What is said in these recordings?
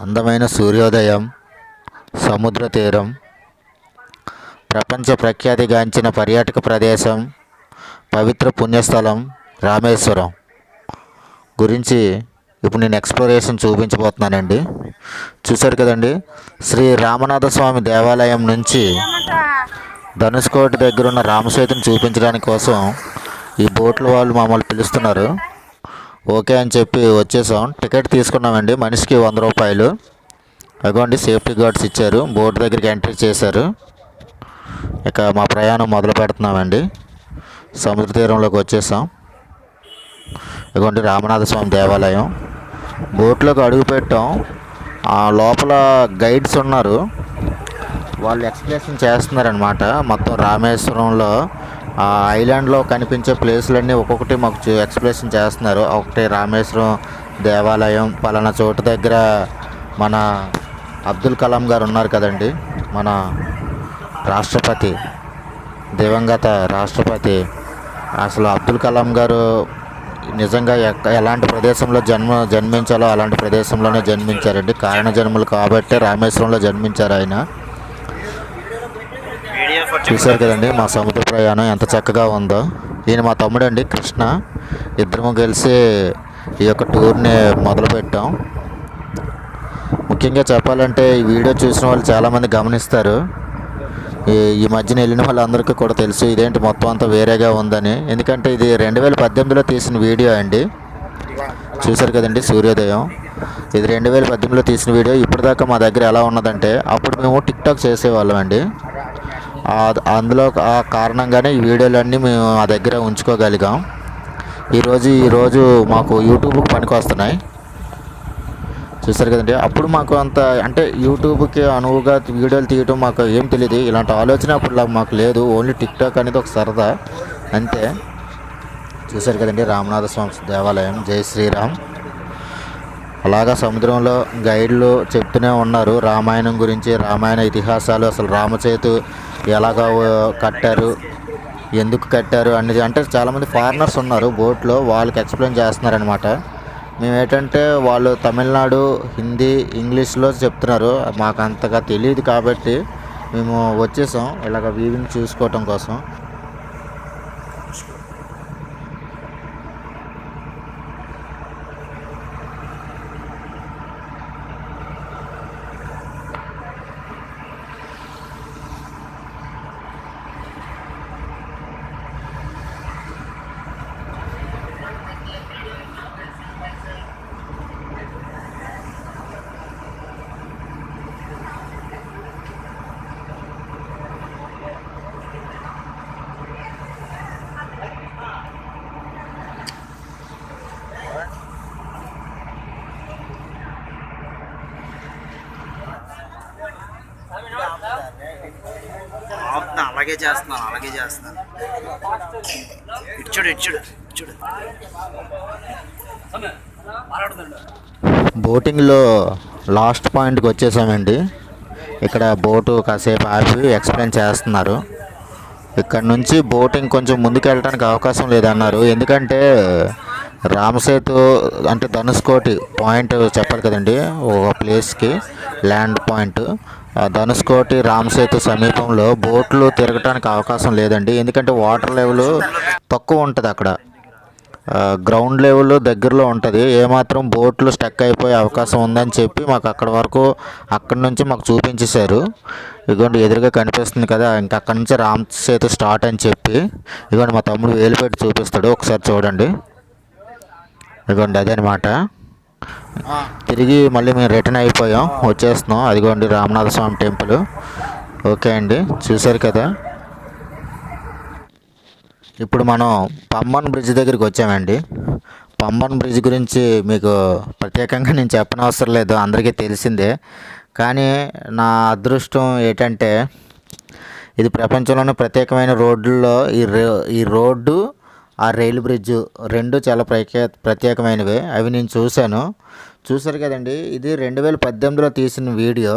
అందమైన సూర్యోదయం సముద్ర తీరం ప్రపంచ ప్రఖ్యాతిగాంచిన పర్యాటక ప్రదేశం పవిత్ర పుణ్యస్థలం రామేశ్వరం. గురించి ఇప్పుడు నేను ఎక్స్ప్లోరేషన్ చూపించబోతున్నానండి. చూశారు కదండి? శ్రీ రామనాథ స్వామి దేవాలయం నుంచి ధనుష్కోటి దగ్గర ఉన్న రామసేతుని చూపించడానికి కోసం ఈ బోట్ల వాళ్ళు మమ్మల్ని పిలుస్తున్నారు. ఓకే అని చెప్పి వచ్చేసాం టికెట్ తీసుకున్నామండి. మనిషికి వంద రూపాయలు. అగోండి సేఫ్టీ గార్డ్స్ ఇచ్చారు. బోట్ దగ్గరికి ఎంట్రీ చేశారు. ఇక మా ప్రయాణం మొదలు పెడుతున్నామండి. సముద్ర తీరంలోకి వచ్చేసాం. ఇదిగోండి రామనాథ స్వామి దేవాలయం. బోట్లోకి అడుగు పెట్టాం. ఆ లోపల గైడ్స్ ఉన్నారు. వాళ్ళు ఎక్స్ప్లెనేషన్ చేస్తున్నారనమాట మొత్తం రామేశ్వరంలో ఆ ఐలాండ్లో కనిపించే ప్లేసులన్నీ ఒక్కొక్కటి మాకు చూ- ఎక్స్ప్లెనేషన్ చేస్తున్నారు. ఒకటి రామేశ్వరం దేవాలయం పలానా చోటు దగ్గర మన అబ్దుల్ కలాం గారు ఉన్నారు కదండి మన రాష్ట్రపతి దివంగత రాష్ట్రపతి. అసలు అబ్దుల్ కలాం గారు నిజంగా ఎలాంటి ప్రదేశంలో జన్మ జన్మించాలో అలాంటి ప్రదేశంలోనే జన్మించారండి. కారణ జన్మలు కాబట్టి రామేశ్వరంలో జన్మించారు ఆయన. చూశారు కదండి మా సముద్ర ప్రయాణం ఎంత చక్కగా ఉందో. ఈయన మా తమ్ముడు అండి కృష్ణ. ఇద్దరము కలిసి ఈ యొక్క టూర్ని మొదలుపెట్టాం. ముఖ్యంగా చెప్పాలంటే ఈ వీడియో చూసిన వాళ్ళు చాలామంది గమనిస్తారు. ఈ ఈ మధ్యన వెళ్ళిన వాళ్ళందరికీ కూడా తెలుసు ఇదేంటి మొత్తం అంతా వేరేగా ఉందని. ఎందుకంటే ఇది రెండు వేల పద్దెనిమిదిలో తీసిన వీడియో అండి. చూశారు కదండి సూర్యోదయం. ఇది రెండు వేల పద్దెనిమిదిలో తీసిన వీడియో. ఇప్పటిదాకా మా దగ్గర ఎలా ఉన్నదంటే అప్పుడు మేము టిక్టాక్ చేసేవాళ్ళం అండి. అందులో ఆ కారణంగానే ఈ వీడియోలన్నీ మేము మా దగ్గర ఉంచుకోగలిగాం. ఈరోజు ఈరోజు మాకు యూట్యూబ్కి పనికి వస్తున్నాయి. చూసారు కదండి అప్పుడు మాకు అంత అంటే యూట్యూబ్కి అనువుగా వీడియోలు తీయటం మాకు ఏం తెలియదు ఇలాంటి ఆలోచన అప్పుడు మాకు లేదు. ఓన్లీ టిక్టాక్ అనేది ఒక సరదా. అంతే. చూసారు కదండి రామనాథ స్వామి దేవాలయం. జై శ్రీరామ్. అలాగా సముద్రంలో గైడ్లు చెప్తూనే ఉన్నారు. రామాయణం గురించి రామాయణ ఇతిహాసాలు అసలు రామచేతు ఎలాగ కట్టారు ఎందుకు కట్టారు అనేది అంటే చాలామంది ఫారినర్స్ ఉన్నారు బోట్లో వాళ్ళకి ఎక్స్ప్లెయిన్ చేస్తున్నారనమాట మేము ఏంటంటే వాళ్ళు తమిళనాడు హిందీ ఇంగ్లీష్లో చెప్తున్నారు. మాకు అంతగా తెలియదు కాబట్టి మేము వచ్చేసాం. ఇలాగ వీవింగ్ చూసుకోవటం కోసం. అలాగే చేస్తున్నాను అలాగే చేస్తున్నాను. ఇచ్చుడు ఇచ్చుడు ఇచ్చుడు బోటింగ్లో లాస్ట్ పాయింట్కి వచ్చేసామండి. ఇక్కడ బోటు కాసేపు ఆపి ఎక్స్ప్లెయిన్ చేస్తున్నారు. ఇక్కడ నుంచి బోటింగ్ కొంచెం ముందుకు వెళ్ళడానికి అవకాశం లేదన్నారు. ఎందుకంటే రామసేతు అంటే ధనుష్కోటి పాయింట్ చెప్పాలి కదండి ఒక ప్లేస్కి ల్యాండ్ పాయింట్. ఆ ధనుష్కోటి రామసేతు సమీపంలో బోట్లు తిరగటానికి అవకాశం లేదండి ఎందుకంటే వాటర్ లెవెల్ తక్కువ ఉంటుంది అక్కడ. గ్రౌండ్ లెవెల్ దగ్గరలో ఉంటుంది ఏమాత్రం బోట్లు స్టక్ అయిపోయే అవకాశం ఉందని చెప్పి మాకు అక్కడ వరకు అక్కడి నుంచి మాకు చూపించేశారు. ఇదిగోండి ఎదురుగా కనిపిస్తుంది కదా ఇంకా అక్కడి నుంచి రామ్ సేతు స్టార్ట్ అని చెప్పి ఇదిగోండి మా తమ్ముడు వేలు పెట్టి చూపిస్తాడు ఒకసారి చూడండి. ఇదిగోండి అదే అనమాట తిరిగి మళ్ళీ మేము రిటర్న్ అయిపోయాం వచ్చేస్తున్నాం. అదిగోండి రామనాథ స్వామి టెంపుల్. ఓకే అండి చూశారు కదా. ఇప్పుడు మనం పంబన్ బ్రిడ్జ్ దగ్గరికి వచ్చామండి. పంబన్ బ్రిడ్జ్ గురించి మీకు ప్రత్యేకంగా నేను చెప్పనవసరం లేదు అందరికీ తెలిసిందే. కానీ నా అదృష్టం ఏంటంటే ఇది ప్రపంచంలోనే ప్రత్యేకమైన రోడ్లలో ఈ రో- ఈ రోడ్డు ఆ రైలు బ్రిడ్జ్ రెండు చాలా ప్రఖ్యా ప్రత్యేకమైనవి. అవి నేను చూశాను. చూశారు కదండి ఇది రెండు వేల పద్దెనిమిదిలో తీసిన వీడియో.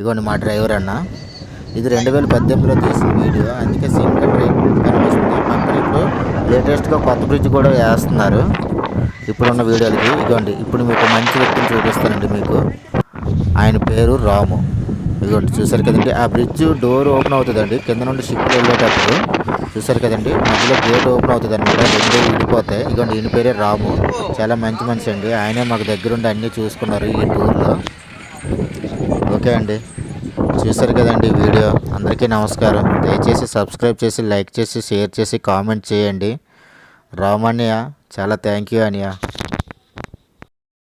ఇగోండి మా డ్రైవర్ అన్న. ఇది రెండు వేల పద్దెనిమిదిలో తీసిన వీడియో. అందుకే సింగిల్ రైల్ కనిపిస్తుంది. పక్కన ఇప్పుడు లేటెస్ట్గా కొత్త బ్రిడ్జ్ కూడా వేస్తున్నారు. ఇప్పుడున్న వీడియోలకి ఇదిగోండి ఇప్పుడు మీకు మంచి వ్యక్తిని చూపిస్తానండి మీకు. ఆయన పేరు రాము. ఇదిగోండి చూసారు కదండి ఆ బ్రిడ్జ్ డోర్ ఓపెన్ అవుతుందండి. కింద నుండి షిప్ వెళ్ళేటప్పుడు చూసారు కదండి మధ్యలో గేట్ ఓపెన్ అవుతుంది అనమాట రెండు విడిపోతాయి. ఇదిగోండి ఈయన పేరే రాము. చాలా మంచి మనిషి అండి. ఆయనే మాకు దగ్గరుండి అన్నీ చూసుకున్నారు ఈ టూర్లో ఓకే అండి. చూసారు కదండి వీడియో. అందరికీ నమస్కారం. దయచేసి సబ్స్క్రైబ్ చేసి లైక్ చేసి షేర్ చేసి కామెంట్ చేయండి. రామన్నయ్య చాలా థ్యాంక్ యూ అనియా.